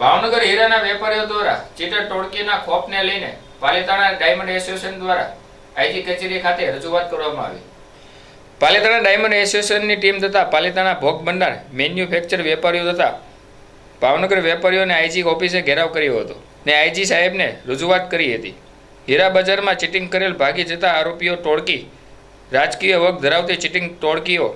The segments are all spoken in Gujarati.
ભાવનગર હીરાના વેપારીઓ દ્વારા ચીટર ટોળકીના ખોફને લઈને પાલિતાણા ડાયમંડ એસોસિએશન દ્વારા આઈજી કચેરી ખાતે રજૂઆત કરવામાં આવી. પાલિતાણા ડાયમંડ એસોસિએશનની ટીમ તથા પાલિતાણા ભોગ ભંડાર મેન્યુફેક્ચર વેપારીઓ તથા ભાવનગર વેપારીઓને આઈજી ઓફિસે ઘેરાવ કર્યો હતો ને આઈજી સાહેબને રજૂઆત કરી હતી. હીરા બજારમાં ચીટિંગ કરેલ ભાગી જતા આરોપીઓ ટોળકી રાજકીય વગ ધરાવતી ચીટિંગ ટોળકીઓ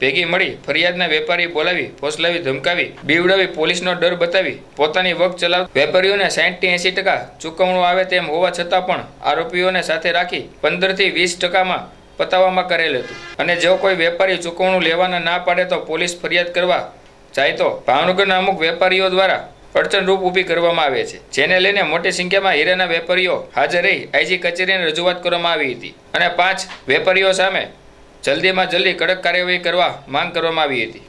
ભેગી મળી ફરિયાદના વેપારી બોલાવી, ફોસલાવી, ધમકાવી, બીવડાવી, પોલીસનો ડર બતાવી, પોતાની વગ ચલાવ, વેપારીઓને સાઠથી એંસી ટકા ચૂકવણું આવે તેમ હોવા છતાં પણ આરોપીઓને સાથે રાખી પંદરથી વીસ ટકામાં પતાવવામાં કરેલ હતું. અને જો કોઈ વેપારી ચૂકવણું લેવાના ના પાડે તો પોલીસ ફરિયાદ કરવા જાય તો ભાવનગરના અમુક વેપારીઓ દ્વારા અડચણરૂપ ઊભી કરવામાં આવે છે. જેને લઈને મોટી સંખ્યામાં હીરાના વેપારીઓ હાજર રહી, આઈજી કચેરીને રજૂઆત કરવામાં આવી હતી. અને પાંચ વેપારીઓ સામે જલ્દીમાં જલ્દી કડક કાર્યવાહી કરવા માંગ કરવામાં આવી હતી.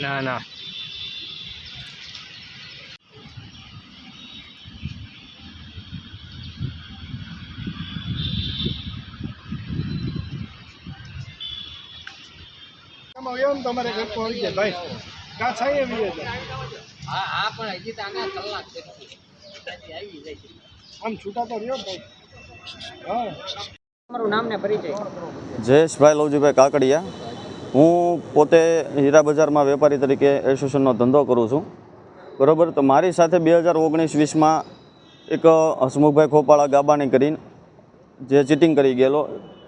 ના ના. તમારે ઘર પહોંચી જાય ભાઈ કાં હા હા પણ હજી તો આના કલાક પછી. આવી જાય આમ છૂટા તો રહ્યો ભાઈ. હા. જયેશભાઈ લવજીભાઈ કાકડિયા. હું પોતે હીરા બજારમાં વેપારી તરીકે એસોસિએશનનો ધંધો કરું છું. બરાબર? તો મારી સાથે બે હજાર ઓગણીસ વીસમાં એક હસમુખભાઈ ખોપાળા ગાબાણી કરીને જે ચીટિંગ કરી ગયેલો.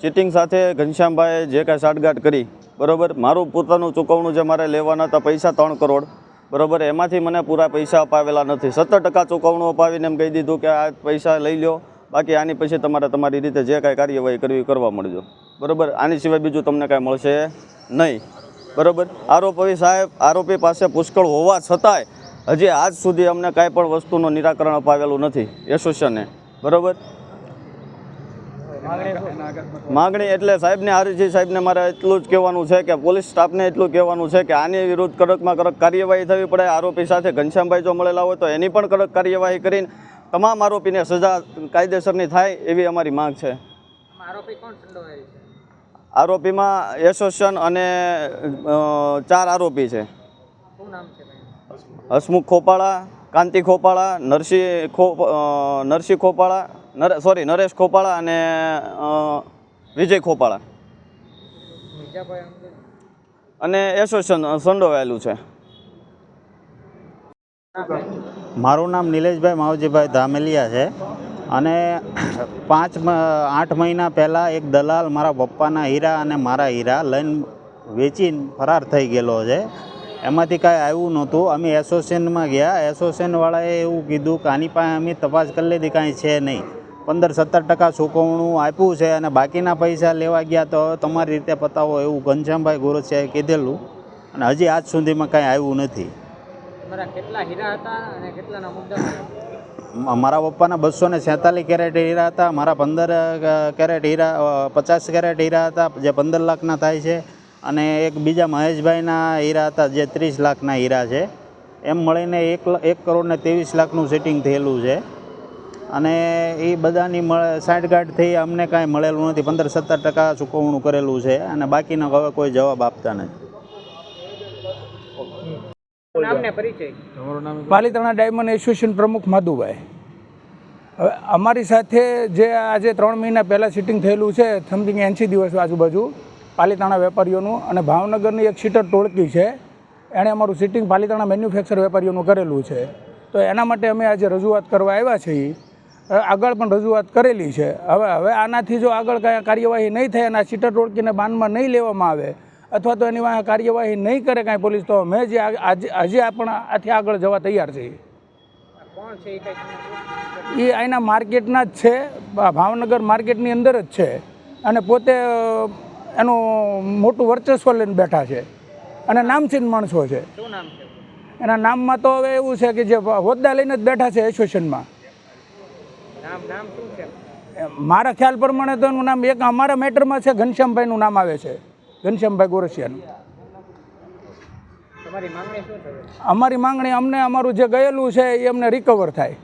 ચીટિંગ સાથે ઘનશ્યામભાઈએ જે કાંઈ સાઠગાંઠ કરી, બરાબર? મારું પોતાનું ચૂકવણું જે મારે લેવાના હતા પૈસા ત્રણ કરોડ, બરાબર? એમાંથી મને પૂરા પૈસા અપાવેલા નથી. સત્તર ટકા ચૂકવણું અપાવીને એમ કહી દીધું કે આ પૈસા લઈ લો બાકી આની પછી તમારે તમારી રીતે જે કાંઈ કાર્યવાહી કરવી કરવા મળજો. બરાબર? આની સિવાય બીજું તમને કાંઈ મળશે નહીં. બરાબર? આરોપી સાહેબ, આરોપી પાસે પુષ્કળ હોવા છતાંય હજી આજ સુધી અમને કાંઈ પણ વસ્તુનું નિરાકરણ અપાવેલું નથી એસોસિએશને. બરાબર? માગણી એટલે સાહેબને, આરજી સાહેબને મારે એટલું જ કહેવાનું છે કે પોલીસ સ્ટાફને એટલું કહેવાનું છે કે આની વિરુદ્ધ કડકમાં કડક કાર્યવાહી થવી પડે. આરોપી સાથે ઘનશ્યામભાઈ જો મળેલા હોય તો એની પણ કડક કાર્યવાહી કરીને તમામ આરોપીને સજા કાયદેસરની થાય એવી અમારી માંગ છે. આરોપીમાં એસોસિએશન અને ચાર આરોપી છે. હસમુખ ખોપાળા કાંતિ ખોપાળા નરસિંહ ખો નરસિંહ ખોપાળા નર સોરી નરેશ ખોપાળા અને વિજય ખોપાળા. અને એસોસિએશન સંડોવાયેલું છે. મારું નામ નિલેશભાઈ માવજીભાઈ ધામેલિયા છે. અને પાંચ આઠ મહિના પહેલાં એક દલાલ મારા પપ્પાના હીરા અને મારા હીરા લઈને વેચીને ફરાર થઈ ગયેલો છે. એમાંથી કાંઈ આવ્યું નહોતું. અમે એસોસિએશનમાં ગયા. એસોસિએશનવાળાએ એવું કીધું કે આની પાસે અમે તપાસ કરી લીધી, કાંઈ છે નહીં. પંદર સત્તર ટકા ચૂકવણું આપ્યું છે અને બાકીના પૈસા લેવા ગયા તો તમારી રીતે પતાવો એવું ઘનશ્યામભાઈ ગોરસિયાએ કીધેલું. અને હજી આજ સુધીમાં કાંઈ આવ્યું નથી. તમારા હીરા હતા મારા પપ્પાના બસો ને સેતાલીસ કેરેટ હીરા હતા, મારા પંદર કેરેટ હીરા પચાસ કેરેટ હીરા હતા, જે પંદર લાખના થાય છે, અને એક બીજા મહેશભાઈના હીરા હતા, જે ત્રીસ લાખના હીરા છે. એમ મળીને એક એક કરોડ ને ત્રેવીસ લાખનું સેટિંગ થયેલું છે. અને એ બધાની મળે સાઠગાંઠથી અમને કાંઈ મળેલું નથી, પંદર સત્તર ટકા ચૂકવણું કરેલું છે, અને બાકીના હવે કોઈ જવાબ આપતા નથી. પાલીતાણા ડાયમંડ એસોસિએશન પ્રમુખ માધુભાઈ. હવે અમારી સાથે જે આજે ત્રણ મહિના પહેલાં સિટિંગ થયેલું છે સમથિંગ એંસી દિવસ આજુબાજુ પાલીતાણા વેપારીઓનું અને ભાવનગરની એક સીટર ટોળકી છે એણે અમારું સિટિંગ પાલીતાણા મેન્યુફેક્ચર વેપારીઓનું કરેલું છે. તો એના માટે અમે આજે રજૂઆત કરવા આવ્યા છીએ. આગળ પણ રજૂઆત કરેલી છે. હવે હવે આનાથી જો આગળ કાંઈ કાર્યવાહી નહીં થાય અને આ સીટર ટોળકીને બાનમાં નહીં લેવામાં આવે અથવા તો એની વાંહે કાર્યવાહી નહીં કરે કાંઈ પોલીસ તો અમે જે આજે હજી પણ આથી આગળ જવા તૈયાર છીએ. એ અહીંના માર્કેટના જ છે ભાવનગર માર્કેટની અંદર જ છે. અને પોતે એનું મોટું વર્ચસ્વ લઈને બેઠા છે. અને નામચીન માણસો છે. એના નામમાં તો હવે એવું છે કે જે હોદ્દા લઈને જ બેઠા છે એસોસિએશનમાં. મારા ખ્યાલ પ્રમાણે તો એનું નામ એક અમારા મેટરમાં છે ઘનશ્યામભાઈનું નામ આવે છે. ઘનશ્યામભાઈ ગોરસિયાનું. અમારી માંગણી અમને અમારું જે ગયેલું છે એ અમને રિકવર થાય.